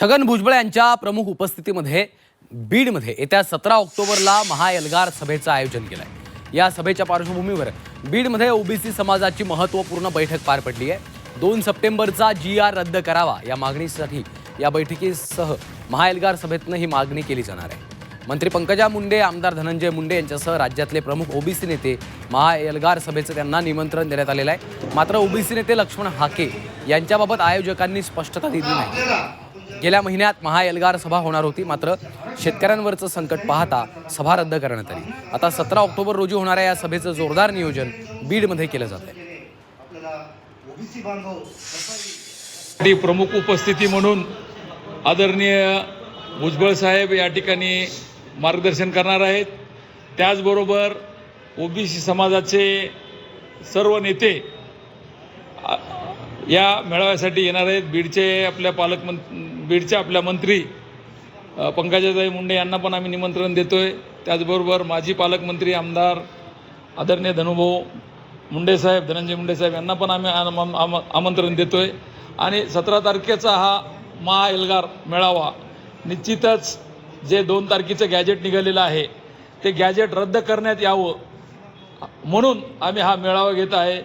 छगन भुजबळ यांच्या प्रमुख उपस्थितीमध्ये बीडमध्ये येत्या सतरा ऑक्टोबरला महाएल्गार सभेचं आयोजन केलं आहे या सभेच्या पार्श्वभूमीवर बीडमध्ये ओबीसी समाजाची महत्त्वपूर्ण बैठक पार पडली आहे. दोन सप्टेंबरचा जी आर रद्द करावा या मागणीसाठी या बैठकीसह महाएल्गार सभेतनं ही मागणी केली जाणार आहे. मंत्री पंकजा मुंडे आमदार धनंजय मुंडे यांच्यासह राज्यातले प्रमुख ओबीसी नेते महाएल्गार सभेचं त्यांना निमंत्रण देण्यात आलेलं आहे. मात्र ओबीसी नेते लक्ष्मण हाके यांच्याबाबत आयोजकांनी स्पष्टता दिली नाही. गेल्या महिन्यात महाएल्गार सभा होणार होती. मात्र शेतकऱ्यांवरचं संकट पाहता सभा रद्द करण्यात आली. आता सतरा ऑक्टोबर रोजी होणाऱ्या या सभेचं जोरदार नियोजन बीडमध्ये केलं जात आहे. प्रमुख उपस्थिती म्हणून आदरणीय भुजबळ साहेब या ठिकाणी मार्गदर्शन करणार आहेत. त्याचबरोबर ओबीसी समाजाचे सर्व नेते या मेळाव्यासाठी येणार आहेत. बीडचे आपल्या पालकमं बीडचे आपल्या मंत्री पंकजाताई मुंडे यांना पण आम्ही निमंत्रण देतो आहे त्याचबरोबर माजी पालकमंत्री आमदार आदरणीय धनुभाऊ मुंडेसाहेब धनंजय मुंडे साहेब यांना पण आम्ही आम- आम- आमंत्रण देतो आहे आणि सतरा तारखेचा हा महाएल्गार मेळावा निश्चितच जे दोन तारखेचं गॅजेट निघालेलं आहे ते गॅजेट रद्द करण्यात यावं म्हणून आम्ही हा मेळावा घेत आहे.